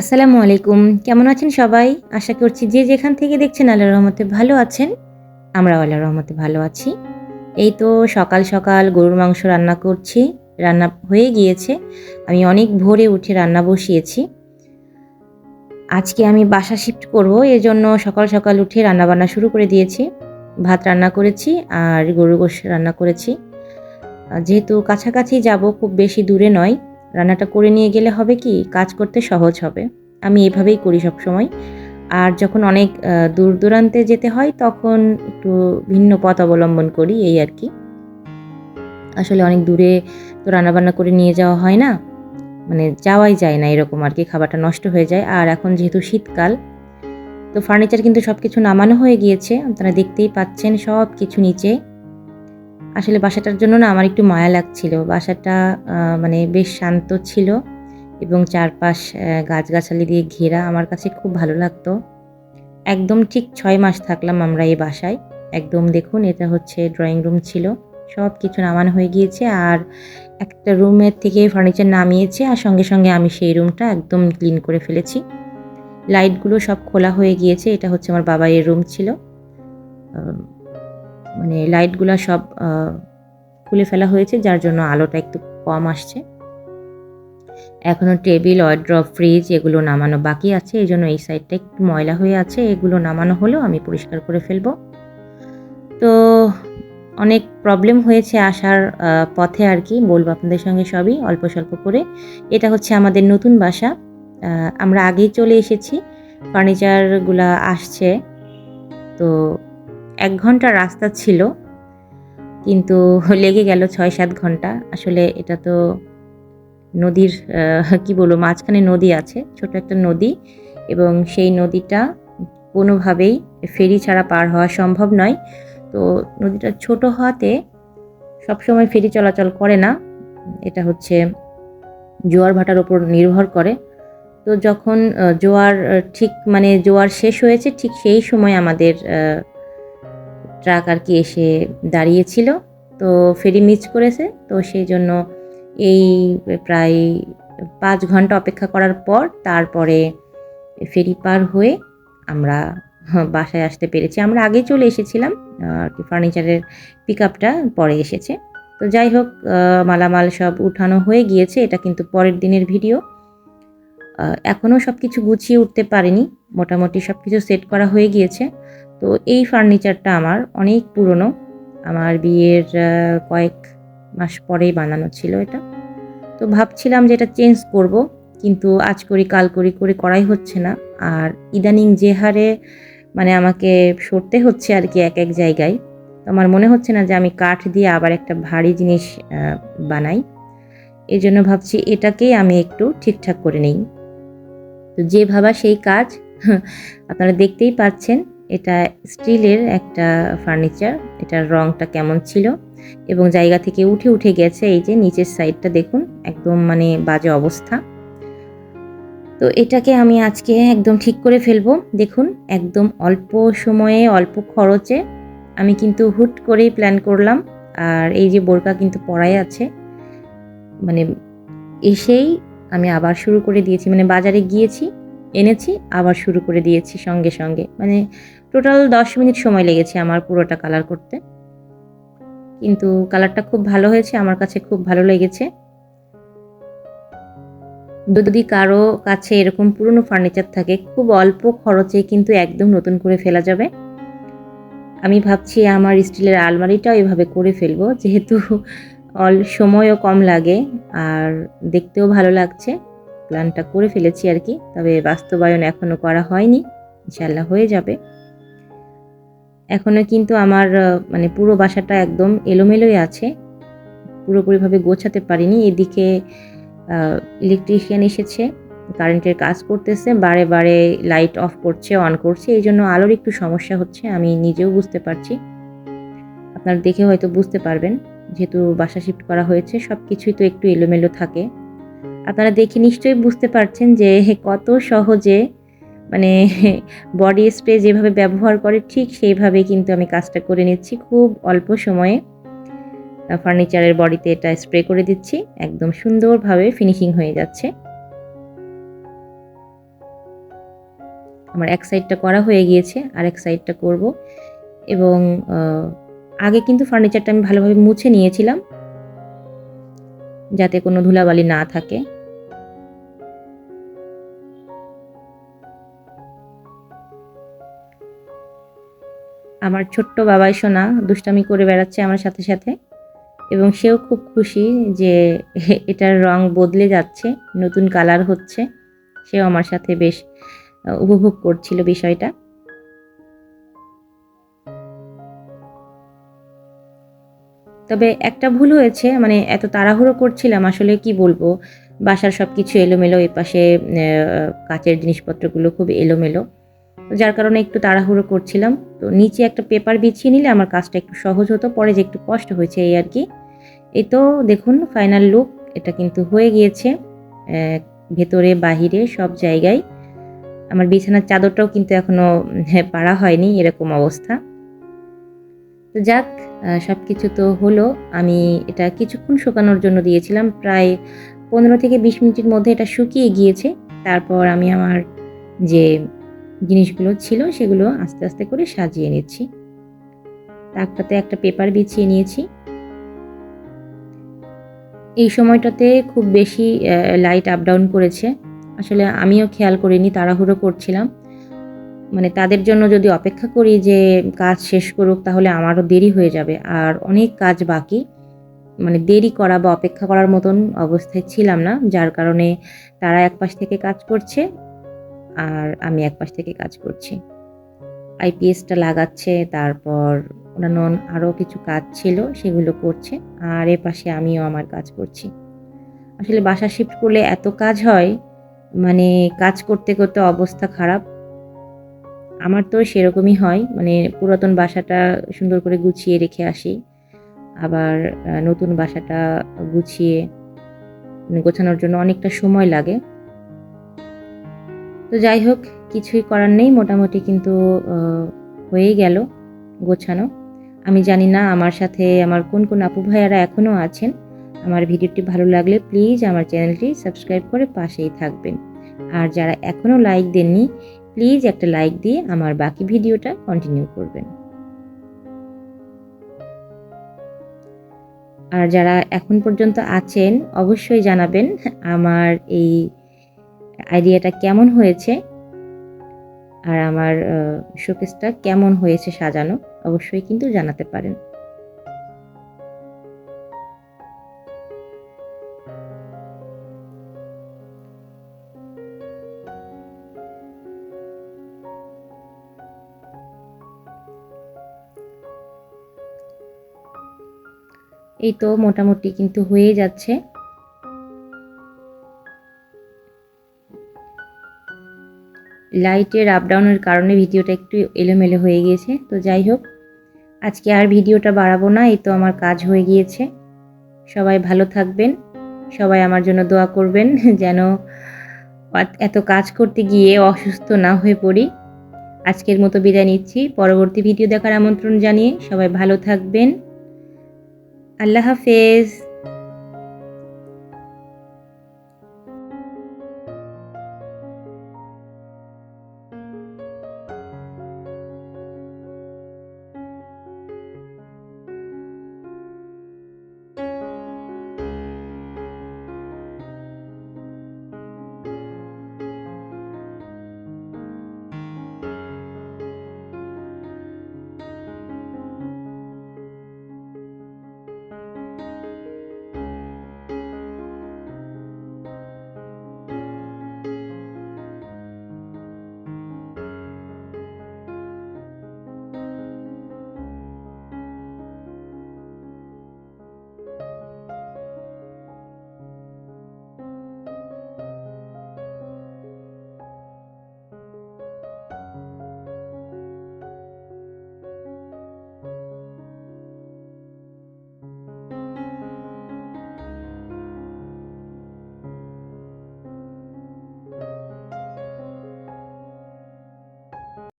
আসসালামু আলাইকুম। কেমন আছেন সবাই? আশা করছি যে যেখান থেকে দেখছেন আল্লাহ রহমতে ভালো আছেন আমরা আল্লাহ রহমতে ভালো আছি। এই তো সকাল সকাল গরুর মাংস রান্না করছি, রান্না হয়ে গিয়েছে। আমি অনেক ভোরে উঠে রান্না বসিয়েছি। আজকে আমি বাসা শিফট করব এর জন্য সকাল সকাল উঠে রান্না বান্না শুরু করে দিয়েছি। ভাত রান্না করেছি আর গরুর গোশ রান্না করেছি। যেহেতু কাছাকাছি যাব, খুব বেশি দূরে নয়। রান্নাটা করে নিয়ে গেলে হবে কি, কাজ করতে সহজ হবে। আমি এভাবেই করি সব সময় আর যখন অনেক দূর দূরান্তে যেতে হয়, তখন একটু ভিন্ন পথ অবলম্বন করি, এই আর কি। আসলে অনেক দূরে তো রান্নাবান্না করে নিয়ে যাওয়া হয় না। মানে যাওয়াই যায় না এরকম আর কি, খাবারটা নষ্ট হয়ে যায়। আর এখন যেহেতু শীতকাল, তো ফার্নিচার কিন্তু সব কিছু নামানো হয়ে গিয়েছে। আপনারা দেখতেই পাচ্ছেন সব কিছু নিচে। আসলে বাসাটার জন্য না আমার একটু মায়া লাগছিল। বাসাটা মানে বেশ শান্ত ছিল এবং চারপাশ গাছগাছালি দিয়ে ঘেরা আমার কাছে খুব ভালো লাগতো। একদম ঠিক ছয় মাস থাকলাম আমরা এই বাসায়। একদম দেখুন, এটা হচ্ছে ড্রয়িং রুম ছিল। সব কিছু নামানো হয়ে গিয়েছে আর একটা রুমের থেকে ফার্নিচার নামিয়েছে আর সঙ্গে সঙ্গে আমি সেই রুমটা একদম ক্লিন করে ফেলেছি। লাইটগুলো সব খোলা হয়ে গিয়েছে। এটা হচ্ছে আমার বাবা এর রুম ছিল মানে লাইটগুলো সব খুলে ফেলা হয়েছে, যার জন্য আলোটা একটু কম আসছে। এখনও টেবিল ওয়ার্ড্রপ ফ্রিজ এগুলো নামানো বাকি আছে, এই জন্য এই সাইডটা একটু ময়লা হয়ে আছে, এগুলো নামানো হলেও আমি পরিষ্কার করে ফেলব। তো অনেক প্রবলেম হয়েছে আসার পথে আর কি, বলব আপনাদের সঙ্গে সবই, অল্প স্বল্প করে। এটা হচ্ছে আমাদের নতুন বাসা আমরা আগেই চলে এসেছি, ফার্নিচারগুলা আসছে, তো এক ঘণ্টা রাস্তা ছিল, কিন্তু লেগে গেল ছয় সাত ঘণ্টা। আসলে এটা তো নদীর কি বলব, মাঝখানে নদী আছে, ছোট একটা নদী, এবং সেই নদীটা কোনোভাবেই ফেরি ছাড়া পার হওয়া সম্ভব নয়। তো নদীটা ছোট হওয়াতে সবসময় ফেরি চলাচল করে না, এটা হচ্ছে জোয়ার ভাটার ওপর নির্ভর করে। তো যখন জোয়ার ঠিক মানে জোয়ার শেষ হয়েছে, ঠিক সেই সময় আমাদের ট্রাক আর কি এসে দাঁড়িয়েছিল, তো ফেরি মিস করেছে, তো সেই জন্য এই প্রায় পাঁচ ঘণ্টা অপেক্ষা করার পর তারপরে ফেরি পার হয়ে আমরা বাসায় আসতে পেরেছি। আমরা আগে চলে এসেছিলাম, আর কি ফার্নিচারের পিক আপটা পরে এসেছে। তো যাই হোক মালামাল সব উঠানো হয়ে গিয়েছে, এটা কিন্তু পরের দিনের ভিডিও। এখনও সব কিছু গুছিয়ে উঠতে পারিনি, মোটামুটি সব কিছু সেট করা হয়ে গিয়েছে। তো এই ফার্নিচারটা আমার অনেক পুরনো। আমার বিয়ের কয়েক মাস পরেই বানানো ছিল এটা। তো ভাবছিলাম যে এটা চেঞ্জ করব, কিন্তু আজ করি, কাল করি, করে করাই হচ্ছে না। আর ইদানিং যে হারে মানে আমাকে সরতে হচ্ছে আর কি এক এক জায়গায়, তো আমার মনে হচ্ছে না যে আমি কাঠ দিয়ে আবার একটা ভারী জিনিস বানাই। এই জন্য ভাবছি এটাকেই আমি একটু ঠিকঠাক করে নিই। তো যে ভাবা সেই কাজ, আপনারা দেখতেই পাচ্ছেন। এটা স্টিলের একটা ফার্নিচার। এটার রংটা কেমন ছিল এবং জায়গা থেকে উঠে উঠে গেছে এই যে নিচের সাইডটা দেখুন, একদম মানে বাজে অবস্থা। তো এটাকে আমি আজকে একদম ঠিক করে ফেলব। দেখুন, একদম অল্প সময়ে, অল্প খরচে আমি কিন্তু হুট করেই প্ল্যান করলাম। আর এই যে বোরকা কিন্তু পড়াই আছে। মানে এসেই আমি আবার শুরু করে দিয়েছি। মানে বাজারে গিয়েছি, এনেছি, আবার শুরু করে দিয়েছি সঙ্গে সঙ্গে। মানে টোটাল দশ মিনিট সময় লেগেছে আমার পুরোটা কালার করতে। কিন্তু কালারটা খুব ভালো হয়েছে, আমার কাছে খুব ভালো লেগেছে। যদি কারও কাছে এরকম পুরনো ফার্নিচার থাকে, খুব অল্প খরচে কিন্তু একদম নতুন করে ফেলা যাবে। আমি ভাবছি আমার স্টিলের আলমারিটাও এভাবে করে ফেলব, যেহেতু অল সময়ও কম লাগে আর দেখতেও ভালো লাগছে। প্ল্যানটা করে ফেলেছি আর কি, তবে বাস্তবায়ন এখনও করা হয়নি। ইনশাল্লাহ হয়ে যাবে। এখনও কিন্তু আমার মানে পুরো বাসাটা একদম এলোমেলোই আছে। পুরোপুরিভাবে গোছাতে পারিনি। এদিকে ইলেকট্রিশিয়ান এসেছে কারেন্টের কাজ করতেছে, বারে বারে লাইট অফ করছে অন করছে। এই জন্য আলোর একটু সমস্যা হচ্ছে, আমি নিজেও বুঝতে পারছি। আপনারা দেখে হয়তো বুঝতে পারবেন, যেহেতু বাসা শিফট করা হয়েছে সব কিছুই তো একটু এলোমেলো থাকে। আপনারা দেখে নিশ্চয়ই বুঝতে পারছেন যে কত সহজে মানে বডি স্প্রে যেভাবে ব্যবহার করে ঠিক সেইভাবে কিন্তু আমি কাজটা করে নিচ্ছি। খুব অল্প সময়ে ফার্নিচারের বডিতে এটা স্প্রে করে দিচ্ছি। একদম সুন্দরভাবে ফিনিশিং হয়ে যাচ্ছে। আমার এক সাইডটা করা হয়ে গিয়েছে, আর এক সাইডটা করব। এবং আগে কিন্তু ফার্নিচারটা আমি ভালোভাবে মুছে নিয়েছিলাম। যাতে কোনো ধুলাবালি না থাকে। আমার ছোট্ট বাবাই সোনা দুষ্টামি করে বেড়াচ্ছে আমার সাথে সাথে। এবং সেও খুব খুশি যে এটার রং বদলে যাচ্ছে, নতুন কালার হচ্ছে। সেও আমার সাথে বেশ উপভোগ করছিল বিষয়টা। তবে একটা ভুল হয়েছে মানে এত তাড়াহুড়ো করছিলাম, আসলে কি বলব? বাসার সব কিছু এলোমেলো, এপাশে কাচের জিনিসপত্রগুলো খুব এলোমেলো। যার কারণে একটু তাড়াহুড়ো করছিলাম। তো নিচে একটা পেপার বিছিয়ে নিলে আমার কাজটা একটু সহজ হতো, পরে যে একটু কষ্ট হয়েছে এই আর কি। এই তো দেখুন ফাইনাল লুক এটা কিন্তু হয়ে গিয়েছে। ভেতরে, বাহিরে, সব জায়গায়। আমার বিছানার চাদরটাও কিন্তু এখনও পাড়া হয়নি, এরকম অবস্থা। তো যাক সব কিছু তো হলো। আমি এটা কিছুক্ষণ শুকানোর জন্য দিয়েছিলাম। প্রায় পনেরো থেকে বিশ মিনিটের মধ্যে এটা শুকিয়ে গিয়েছে। তারপর আমি আমার যে জিনিসগুলো ছিল সেগুলো আস্তে আস্তে করে সাজিয়ে নিচ্ছি। তাকটাতে একটা পেপার বিছিয়ে নিয়েছি। এই সময়টাতে খুব বেশি লাইট আপ ডাউন করেছে। আসলে আমিও খেয়াল করিনি, তাড়াহুড়ো করছিলাম। মানে তাদের জন্য যদি অপেক্ষা করি যে কাজ শেষ করুক, তাহলে আমারও দেরি হয়ে যাবে। আর অনেক কাজ বাকি। মানে দেরি করা বা অপেক্ষা করার মতন অবস্থায় ছিলাম না, যার কারণে তারা এক পাশ থেকে কাজ করছে। আর আমি এক পাশ থেকে কাজ করছি। আইপিএসটা লাগাচ্ছে, তারপর অন্যান্য আরও কিছু কাজ ছিল, সেগুলো করছে, আর এ পাশে আমিও আমার কাজ করছি। আসলে বাসা শিফট করলে এত কাজ হয় মানে কাজ করতে করতে অবস্থা খারাপ। আমার তো সেরকমই হয় মানে পুরাতন বাসাটা সুন্দর করে গুছিয়ে রেখে আসি, আবার নতুন বাসাটা গুছিয়ে গোছানোর জন্য অনেকটা সময় লাগে। তো যাই হোক, কিছুই করার নেই, মোটামুটি কিন্তু হয়েই গেল গোছানো। আমি জানি না আমার সাথে আমার কোন কোন আপু ভাইয়ারা এখনও আছেন। আমার ভিডিওটি ভালো লাগলে প্লিজ আমার চ্যানেলটি সাবস্ক্রাইব করে পাশেই থাকবেন। আর যারা এখনও লাইক দেননি, প্লিজ একটা লাইক দিয়ে আমার বাকি ভিডিওটা কন্টিনিউ করবেন। আর যারা এখন পর্যন্ত আছেন, অবশ্যই জানাবেন আমার এই আইডিয়াটা কেমন হয়েছে? আর আমার শোকেসটা কেমন হয়েছে সাজানো? অবশ্যই কিন্তু জানাতে পারেন। এই তো মোটামুটি কিন্তু হয়ে যাচ্ছে। লাইটের আপ ডাউনের কারণে ভিডিওটা একটু এলোমেলো হয়ে গিয়েছে। তো যাই হোক, আজকে আর ভিডিওটা বাড়াবো না, এই তো আমার কাজ হয়ে গিয়েছে। সবাই ভালো থাকবেন, সবাই আমার জন্য দোয়া করবেন, যেন এত কাজ করতে গিয়ে অসুস্থ না হয়ে পড়ি। আজকের মতো বিদায় নিচ্ছি, পরবর্তী ভিডিও দেখার আমন্ত্রণ জানিয়ে সবাই ভালো থাকবেন। আল্লাহ হাফেজ।